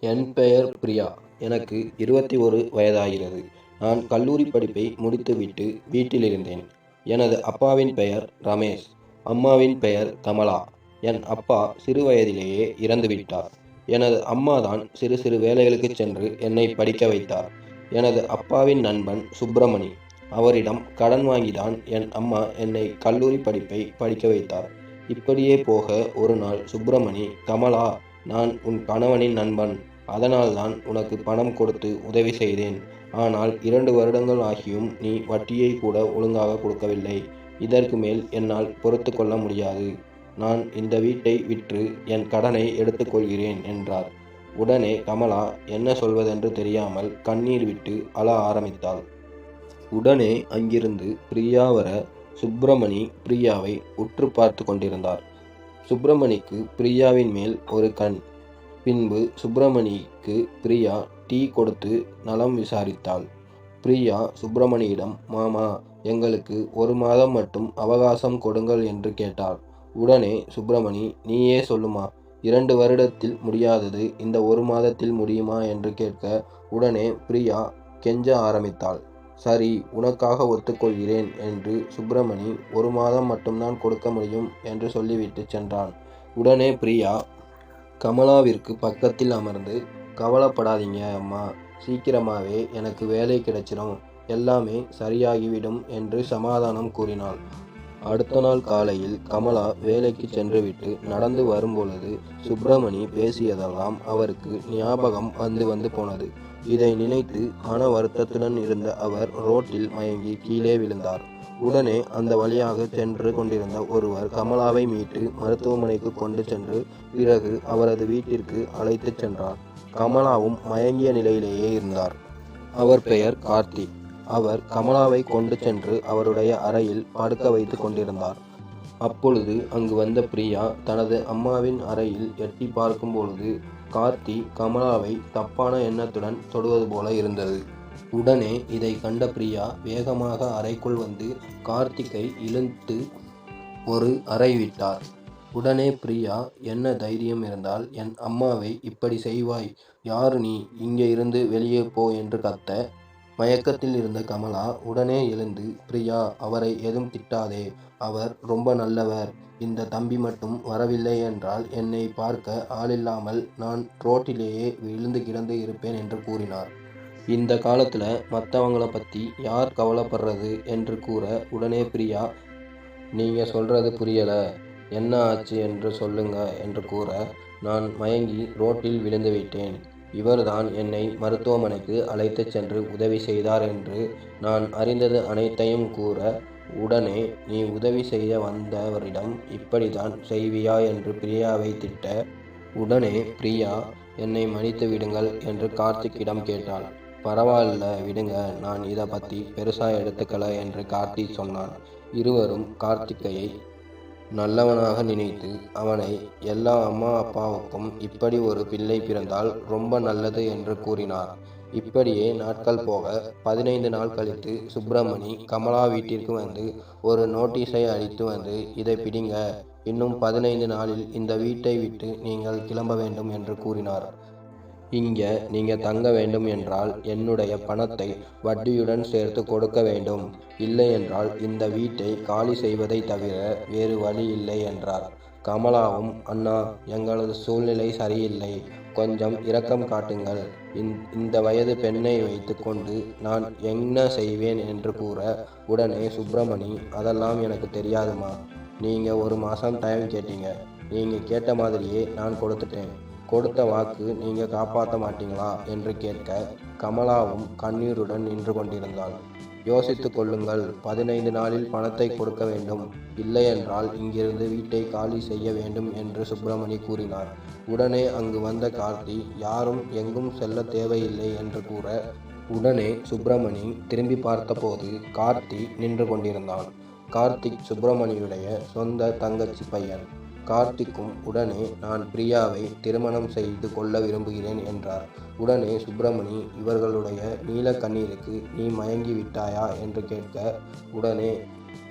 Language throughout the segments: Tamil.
என் பெயர் பிரியா. எனக்கு இருபத்தி ஒரு வயதாகிறது. நான் கல்லூரி படிப்பை முடித்துவிட்டு வீட்டில் இருந்தேன் எனது அப்பாவின் பெயர் ரமேஷ். அம்மாவின் பெயர் கமலா. என் அப்பா சிறு வயதிலேயே இறந்துவிட்டார். எனது அம்மா தான் சிறு சிறு வேலைகளுக்கு சென்று என்னை படிக்க வைத்தார். எனது அப்பாவின் நண்பன் சுப்பிரமணி. அவரிடம் கடன் வாங்கிதான் என் அம்மா என்னை கல்லூரி படிப்பை படிக்க வைத்தார். இப்படியே போக ஒரு நாள் சுப்பிரமணி கமலா நான் உன் கணவனின் நண்பன். அதனால்தான் உனக்கு பணம் கொடுத்து உதவி செய்தேன். ஆனால் இரண்டு வருடங்கள் ஆகியும் நீ வட்டியை கூட ஒழுங்காக கொடுக்கவில்லை. இதற்கு மேல் என்னால் பொறுத்து கொள்ள முடியாது. நான் இந்த வீட்டை விற்று என் கடனை எடுத்துக்கொள்கிறேன் என்றார். உடனே கமலா என்ன சொல்வதென்று தெரியாமல் கண்ணீர் விட்டு அழ ஆரம்பித்தாள். உடனே அங்கிருந்து பிரியா வர சுப்பிரமணி பிரியாவை உற்று பார்த்து கொண்டிருந்தார். சுப்பிரமணிக்கு பிரியாவின் மேல் ஒரு கண். பின்பு சுப்பிரமணிக்கு பிரியா டீ கொடுத்து நலம் விசாரித்தாள். பிரியா சுப்பிரமணியிடம் மாமா எங்களுக்கு ஒரு மாதம் மட்டும் அவகாசம் கொடுங்கள் என்று கேட்டார் உடனே சுப்பிரமணி நீயே சொல்லுமா இரண்டு வருடத்தில் முடியாதது இந்த ஒரு மாதத்தில் முடியுமா? என்று கேட்க உடனே பிரியா கெஞ்ச ஆரம்பித்தாள். சரி உனக்காக ஒத்துக்கொள்கிறேன் என்று சுப்பிரமணி ஒரு மாதம் மட்டும்தான் கொடுக்க முடியும் என்று சொல்லிவிட்டு சென்றான். உடனே பிரியா கமலாவிற்கு பக்கத்தில் அமர்ந்து கவலைப்படாதீங்க அம்மா சீக்கிரமாகவே எனக்கு வேலை கிடைச்சிடும் எல்லாமே சரியாகிவிடும் என்று சமாதானம் கூறினாள். அடுத்த நாள் காலையில் கமலா வேலைக்கு சென்றுவிட்டு நடந்து வரும்பொழுது சுப்பிரமணி பேசியதெல்லாம் அவருக்கு ஞாபகம் வந்து வந்து போனது. இதை நினைத்து மன வருத்தத்துடன் இருந்த அவர் ரோட்டில் மயங்கி கீழே விழுந்தார். உடனே அந்த வழியாக சென்று கொண்டிருந்த ஒருவர் கமலாவை மீட்டு மருத்துவமனைக்கு கொண்டு சென்று பிறகு அவரது வீட்டிற்கு அழைத்துச் சென்றார். கமலாவும் மயங்கிய நிலையிலேயே இருந்தார். அவர் பெயர் கார்த்திக் அவர் கமலாவை கொண்டு சென்று அவருடைய அறையில் படுக்க வைத்து கொண்டிருந்தார். அப்பொழுது அங்கு வந்த பிரியா தனது அம்மாவின் அறையில் எட்டி பார்க்கும் பொழுது கார்த்தி கமலாவை தப்பான எண்ணத்துடன் தொடுவது போல இருந்தது. உடனே இதை கண்ட பிரியா வேகமாக அறைக்குள் வந்து கார்த்திக்கை இழுத்து ஒரு அறை விட்டார். உடனே பிரியா என்ன தைரியம் இருந்தால் என் அம்மாவை இப்படி செய்வாய். யாரு நீ? இங்கே இருந்து வெளியே போ என்று கத்த மயக்கத்தில் இருந்த கமலா உடனே எழுந்து பிரியா அவரை எதுவும் திட்டாதே. அவர் ரொம்ப நல்லவர். இந்த தம்பி மட்டும் வரவில்லை என்றால் என்னை பார்க்க ஆளில்லாமல் நான் ரோட்டிலேயே விழுந்து கிடந்து இருப்பேன் என்று கூறினார். இந்த காலத்தில் மற்றவங்கள பற்றி யார் கவலைப்படுறது என்று கூற உடனே பிரியா நீங்கள் சொல்கிறது புரியலை. என்ன ஆச்சு என்று சொல்லுங்க என்று கூற நான் மயங்கி ரோட்டில் விழுந்து விட்டேன். இவர்தான் என்னை மருத்துவமனைக்கு அழைத்துச் சென்று உதவி செய்தார் என்று நான் அறிந்தது அனைத்தையும் கூற உடனே நீ உதவி செய்ய வந்தவரிடம் இப்படிதான் செய்வியா? என்று பிரியாவை திட்ட உடனே பிரியா என்னை மன்னித்து விடுங்கள் என்று கார்த்திக்கிடம் கேட்டாள். பரவாயில்ல விடுங்க நான் இதை பற்றி பெருசாக எடுத்துக்கல என்று கார்த்தி சொன்னான். இருவரும் கார்த்திகையை நல்லவனாக நினைத்து அவனை எல்லா அம்மா அப்பாவுக்கும் இப்படி ஒரு பிள்ளை பிறந்தால் ரொம்ப நல்லது என்று கூறினார். இப்படியே நாட்கள் போக பதினைந்து நாள் கழித்து சுப்பிரமணி கமலா வீட்டிற்கு வந்து ஒரு நோட்டீஸை அளித்து வந்து இதை பிடிங்க. இன்னும் பதினைந்து நாளில் இந்த வீட்டை விட்டு நீங்கள் கிளம்ப வேண்டும் என்று கூறினார். இங்கே நீங்கள் தங்க வேண்டும் என்றால் என்னுடைய பணத்தை வட்டியுடன் சேர்த்து கொடுக்க வேண்டும். இல்லை என்றால் இந்த வீட்டை காலி செய்வதை தவிர வேறு வழி இல்லை என்றார். கமலாவும் அண்ணா எங்களது சூழ்நிலை சரியில்லை. கொஞ்சம் இரக்கம் காட்டுங்கள். இந்த வயது பெண்ணை வைத்துக்கொண்டு நான் என்ன செய்வேன்? என்று கூற உடனே சுப்பிரமணி அதெல்லாம் எனக்கு தெரியாதுமா. நீங்கள் ஒரு மாதம் டைம் கேட்டீங்க. நீங்கள் கேட்ட மாதிரியே நான் கொடுத்துட்டேன். கொடுத்த வாக்கு நீங்கள் காப்பாற்ற மாட்டீங்களா? என்று கேட்க கமலாவும் கண்ணீருடன் நின்று கொண்டிருந்தாள். யோசித்து கொள்ளுங்கள் பதினைந்து நாளில் பணத்தை கொடுக்க வேண்டும். இல்லையென்றால் இங்கிருந்து வீட்டை காலி செய்ய வேண்டும் என்று சுப்பிரமணி கூறினார். உடனே அங்கு வந்த கார்த்தி யாரும் எங்கும் செல்ல தேவையில்லை என்று கூற உடனே சுப்பிரமணி திரும்பி பார்த்தபோது கார்த்தி நின்று கொண்டிருந்தான். கார்த்திக் சுப்பிரமணியுடைய சொந்த தங்கச்சி பையன். கார்த்திக்கும் உடனே நான் பிரியாவை திருமணம் செய்து கொள்ள விரும்புகிறேன் என்றார். உடனே சுப்பிரமணி இவர்களுடைய நீல கண்ணீருக்கு நீ மயங்கி விட்டாயா? என்று கேட்க உடனே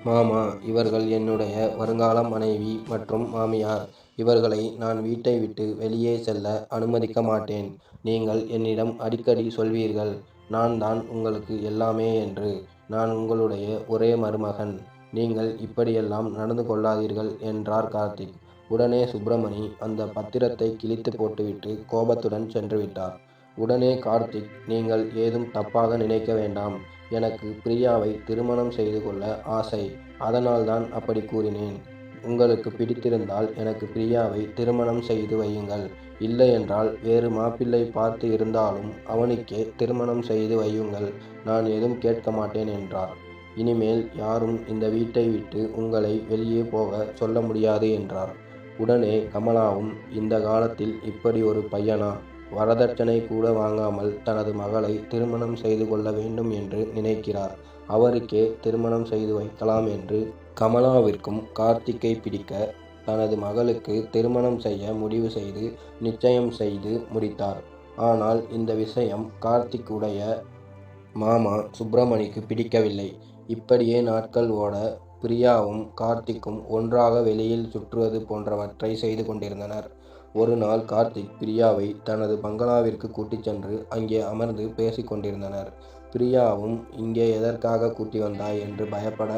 மாமா இவர்கள் என்னுடைய வருங்கால மனைவி மற்றும் மாமியார். இவர்களை நான் வீட்டை விட்டு வெளியே செல்ல அனுமதிக்க மாட்டேன். நீங்கள் என்னிடம் அடிக்கடி சொல்வீர்கள். நான் தான் உங்களுக்கு எல்லாமே என்று. நான் உங்களுடைய ஒரே மருமகன். நீங்கள் இப்படியெல்லாம் நடந்து கொள்ளாதீர்கள் என்றார் கார்த்திக். உடனே சுப்பிரமணி அந்த பத்திரத்தை கிழித்து போட்டுவிட்டு கோபத்துடன் சென்று விட்டார். உடனே கார்த்திக் நீங்கள் ஏதும் தப்பாக நினைக்க வேண்டாம். எனக்கு பிரியாவை திருமணம் செய்து கொள்ள ஆசை. அதனால்தான் அப்படி கூறினேன். உங்களுக்கு பிடித்திருந்தால் எனக்கு பிரியாவை திருமணம் செய்து வையுங்கள். இல்லை என்றால் வேறு மாப்பிள்ளை பார்த்து இருந்தாலும் அவனுக்கே திருமணம் செய்து வையுங்கள். நான் ஏதும் கேட்க மாட்டேன் என்றார். இனிமேல் யாரும் இந்த வீட்டை விட்டு உங்களை வெளியே போக சொல்ல முடியாது என்றார். உடனே கமலாவும் இந்த காலத்தில் இப்படி ஒரு பையனா? வரதட்சணை கூட வாங்காமல் தனது மகளை திருமணம் செய்து கொள்ள வேண்டும் என்று நினைக்கிறார். அவருக்கே திருமணம் செய்து வைக்கலாம் என்று கமலாவிற்கும் கார்த்திக்கை பிடிக்க தனது மகளுக்கு திருமணம் செய்ய முடிவு செய்து நிச்சயம் செய்து முடித்தார். ஆனால் இந்த விஷயம் கார்த்திக் உடைய மாமா சுப்பிரமணிக்கு பிடிக்கவில்லை. இப்படியே நாட்கள் ஓட பிரியாவும் கார்த்திக்கும் ஒன்றாக வெளியில் சுற்றுவது போன்றவற்றை செய்து கொண்டிருந்தனர். ஒரு நாள் கார்த்திக் பிரியாவை தனது பங்களாவிற்கு கூட்டிச் சென்று அங்கே அமர்ந்து பேசிக்கொண்டிருந்தனர் பிரியாவும் இங்கே எதற்காக கூட்டி வந்தாய் என்று பயப்பட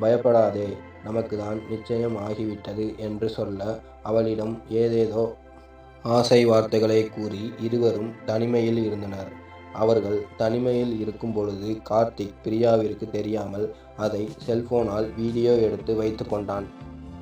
பயப்படாதே நமக்கு தான் நிச்சயம் ஆகிவிட்டது என்று சொல்ல அவளிடம் ஏதேதோ ஆசை வார்த்தைகளை கூறி இருவரும் தனிமையில் இருந்தனர். அவர்கள் தனிமையில் இருக்கும் பொழுது கார்த்திக் பிரியாவிற்கு தெரியாமல் அதை செல்போனால் வீடியோ எடுத்து வைத்து கொண்டான்.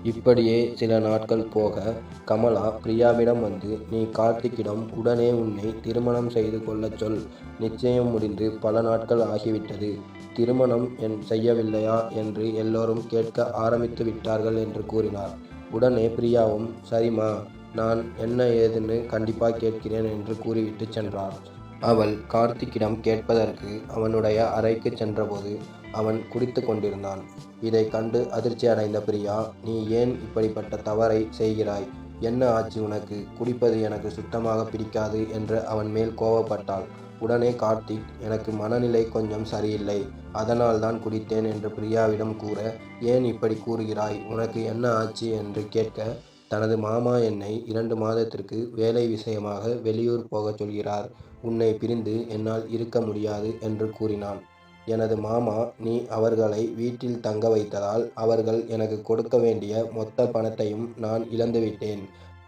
இப்படியே சில நாட்கள் போக கமலா பிரியாவிடம் வந்து நீ கார்த்திக்கிடம் உடனே உன்னை திருமணம் செய்து கொள்ளச் சொல். நிச்சயம் முடிந்து பல நாட்கள் ஆகிவிட்டது. திருமணம் என் செய்யவில்லையா? என்று எல்லோரும் கேட்க ஆரம்பித்து விட்டார்கள் என்று கூறினார். உடனே பிரியாவும் சரிம்மா நான் என்ன ஏதுன்னு கண்டிப்பாக கேட்கிறேன் என்று கூறிவிட்டு சென்றார். அவள் கார்த்திக்கிடம் கேட்பதற்கு அவனுடைய அறைக்கு சென்றபோது அவன் குடித்து கொண்டிருந்தான். இதை கண்டு அதிர்ச்சி அடைந்த பிரியா நீ ஏன் இப்படிப்பட்ட தவறை செய்கிறாய்? என்ன ஆச்சு உனக்கு? குடிப்பது எனக்கு சுத்தமாக பிடிக்காது என்று அவன் மேல் கோவப்பட்டாள் உடனே கார்த்திக் எனக்கு மனநிலை கொஞ்சம் சரியில்லை. அதனால் தான் குடித்தேன் என்று பிரியாவிடம் கூற ஏன் இப்படி கூறுகிறாய்? உனக்கு என்ன ஆச்சு? என்று கேட்க தனது மாமா என்னை இரண்டு மாதத்திற்கு வேலை விஷயமாக வெளியூர் போகச் சொல்கிறார். உன்னை பிரிந்து என்னால் இருக்க முடியாது என்று கூறினான். எனது மாமா நீ அவர்களை வீட்டில் தங்க வைத்ததால் அவர்கள் எனக்கு கொடுக்க வேண்டிய மொத்த பணத்தையும் நான் இழந்துவிட்டேன்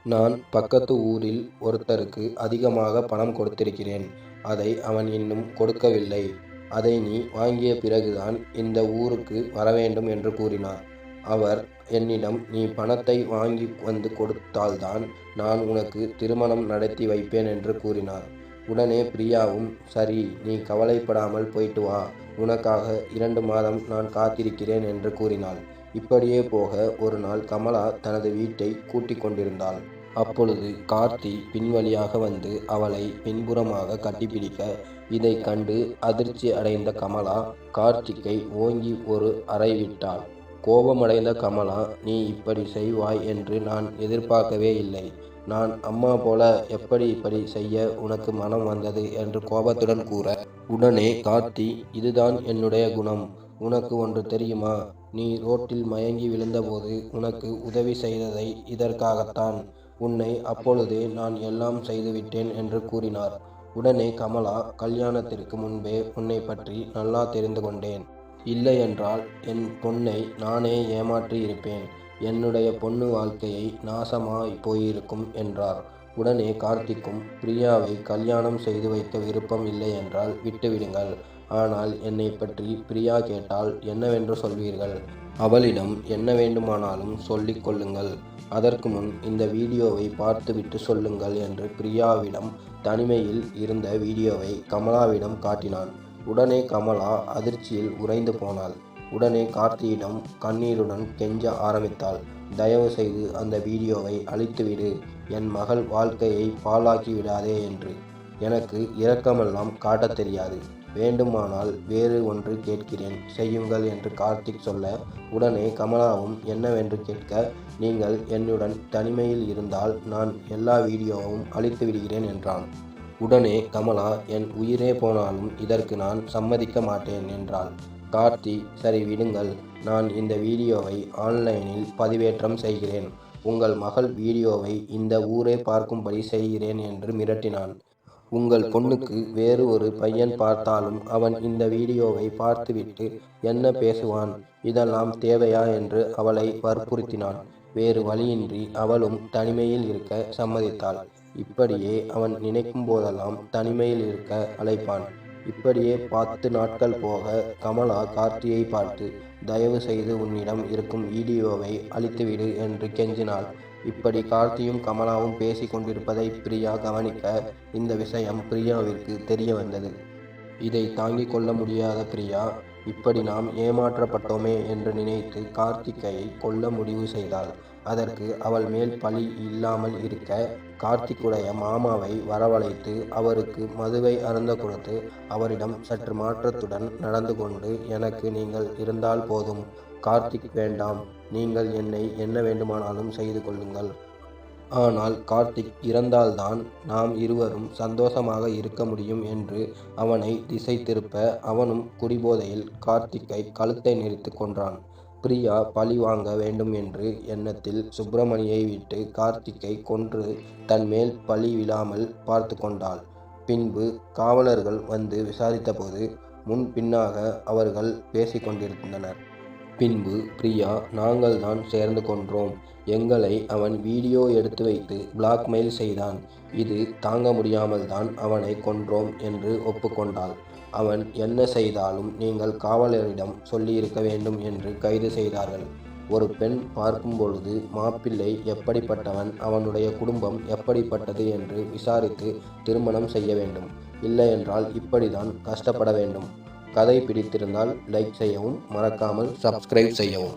நான் பக்கத்து ஊரில் ஒருத்தருக்கு அதிகமாக பணம் கொடுத்திருக்கிறேன். அதை அவன் இன்னும் கொடுக்கவில்லை. அதை நீ வாங்கிய பிறகுதான் இந்த ஊருக்கு வரவேண்டும் என்று கூறினார் அவர் என்னிடம் நீ பணத்தை வாங்கி வந்து கொடுத்தால்தான் நான் உனக்கு திருமணம் நடத்தி வைப்பேன் என்று கூறினார். உடனே பிரியாவும் சரி நீ கவலைப்படாமல் போயிட்டு வா. உனக்காக இரண்டு மாதம் நான் காத்திருக்கிறேன் என்று கூறினாள். இப்படியே போக ஒரு நாள் கமலா தனது வீட்டை கூட்டிக் கொண்டிருந்தாள். அப்பொழுது கார்த்தி பின்வழியாக வந்து அவளை பின்புறமாக கட்டிப்பிடிக்க இதை கண்டு அதிர்ச்சி அடைந்த கமலா கார்த்திக்கை ஓங்கி ஒரு அறை விட்டாள். கோபமடைந்த கமலா நீ இப்படி செய்வாய் என்று நான் எதிர்பார்க்கவே இல்லை. நான் அம்மா போல எப்படி இப்படி செய்ய உனக்கு மனம் வந்தது? என்று கோபத்துடன் கூற உடனே கார்த்தி இதுதான் என்னுடைய குணம். உனக்கு ஒன்று தெரியுமா? நீ ரோட்டில் மயங்கி விழுந்தபோது உனக்கு உதவி செய்ததை இதற்காகத்தான். உன்னை அப்பொழுதே நான் எல்லாம் செய்துவிட்டேன் என்று கூறினார். உடனே கமலா கல்யாணத்திற்கு முன்பே உன்னை பற்றி நல்லா தெரிந்து கொண்டேன். இல்லையென்றால் என் பொண்ணை நானே ஏமாற்றி இருப்பேன். என்னுடைய பொண்ணு வாழ்க்கையை நாசமாய் போயிருக்கும் என்றார். உடனே கார்த்திக்கும் பிரியாவை கல்யாணம் செய்து வைக்க விருப்பம் இல்லை என்றால் விட்டுவிடுங்கள். ஆனால் என்னை பற்றி பிரியா கேட்டால் என்னவென்று சொல்வீர்கள்? அவளிடம் என்ன வேண்டுமானாலும் சொல்லிக் கொள்ளுங்கள். அதற்கு முன் இந்த வீடியோவை பார்த்துவிட்டு சொல்லுங்கள் என்று பிரியாவிடம் தனிமையில் இருந்த வீடியோவை கமலாவிடம் காட்டினான். உடனே கமலா அதிர்ச்சியில் உறைந்து போனாள். உடனே கார்த்தியிடம் கண்ணீருடன் கெஞ்ச ஆரம்பித்தாள். தயவு செய்து அந்த வீடியோவை அழித்துவிடு. என் மகள் வாழ்க்கையை பாழாக்கி விடாதே என்று. எனக்கு இரக்கமெல்லாம் காட்டத் தெரியாது. வேண்டுமானால் வேறு ஒன்று கேட்கிறேன். செய்யுங்கள் என்று கார்த்திக் சொல்ல உடனே கமலாவும் என்னவென்று கேட்க நீங்கள் என்னுடன் தனிமையில் இருந்தால் நான் எல்லா வீடியோவும் அழித்து விடுகிறேன் என்றான். உடனே கமலா என் உயிரே போனாலும் இதற்கு நான் சம்மதிக்க மாட்டேன் என்றாள். கார்த்தி சரி விடுங்கள். நான் இந்த வீடியோவை ஆன்லைனில் பதிவேற்றம் செய்கிறேன். உங்கள் மகள் வீடியோவை இந்த ஊரே பார்க்கும்படி செய்கிறேன் என்று மிரட்டினான். உங்கள் பொண்ணுக்கு வேறு ஒரு பையன் பார்த்தாலும் அவன் இந்த வீடியோவை பார்த்துவிட்டு என்ன பேசுவான்? இதெல்லாம் தேவையா? என்று அவளை வற்புறுத்தினான். வேறு வழியின்றி அவளும் தனிமையில் இருக்க சம்மதித்தாள். இப்படியே அவன் நினைக்கும் போதெல்லாம் தனிமையில் இருக்க அழைப்பான். இப்படியே பத்து நாட்கள் போக கமலா கார்த்தியை பார்த்து தயவு செய்து உன்னிடம் இருக்கும் வீடியோவை அழித்துவிடு என்று கெஞ்சினாள். இப்படி கார்த்தியும் கமலாவும் பேசி கொண்டிருப்பதை பிரியா கவனிக்க இந்த விஷயம் பிரியாவிற்கு தெரிய வந்தது. இதை தாங்கிக் கொள்ள முடியாத பிரியா இப்படி நாம் ஏமாற்றப்பட்டோமே என்று நினைத்து கார்த்திகையை கொல்ல முடிவு செய்தாள். அதற்கு அவள் மேல் பழி இல்லாமல் இருக்க கார்த்திக்குடைய மாமாவை வரவழைத்து அவருக்கு மதுவை அருந்த கொடுத்து அவரிடம் சற்று மாற்றத்துடன் நடந்து கொண்டு எனக்கு நீங்கள் இருந்தால் போதும். கார்த்திக் வேண்டாம். நீங்கள் என்னை என்ன வேண்டுமானாலும் செய்து கொள்ளுங்கள். ஆனால் கார்த்திக் இறந்தால்தான் நாம் இருவரும் சந்தோஷமாக இருக்க முடியும் என்று அவனை திசை திருப்ப அவனும் குடிபோதையில் கார்த்திக்கை கழுத்தை நெறித்து கொன்றான். பிரியா பழி வாங்க வேண்டும் என்று எண்ணத்தில் சுப்பிரமணியை விட்டு கார்த்திக்கை கொன்று தன் மேல் பழி விழாமல் பார்த்து கொண்டாள். பின்பு காவலர்கள் வந்து விசாரித்தபோது முன் பின்னாக அவர்கள் பேசிக்கொண்டிருந்தனர் பின்பு பிரியா நாங்கள் தான் சேர்ந்து கொன்றோம். எங்களை அவன் வீடியோ எடுத்து வைத்து பிளாக்மெயில் செய்தான். இது தாங்க முடியாமல் தான் அவனை கொன்றோம் என்று ஒப்புக்கொண்டாள் அவன் என்ன செய்தாலும் நீங்கள் காவலரிடம் சொல்லியிருக்க வேண்டும் என்று கைது செய்தார்கள். ஒரு பெண் பார்க்கும் பொழுது மாப்பிள்ளை எப்படிப்பட்டவன் அவனுடைய குடும்பம் எப்படிப்பட்டது என்று விசாரித்து திருமணம் செய்ய வேண்டும். இல்லையென்றால் இப்படிதான் கஷ்டப்பட வேண்டும். கதை பிடித்திருந்தால் லைக் செய்யவும் மறக்காமல் சப்ஸ்கிரைப் செய்யவும்.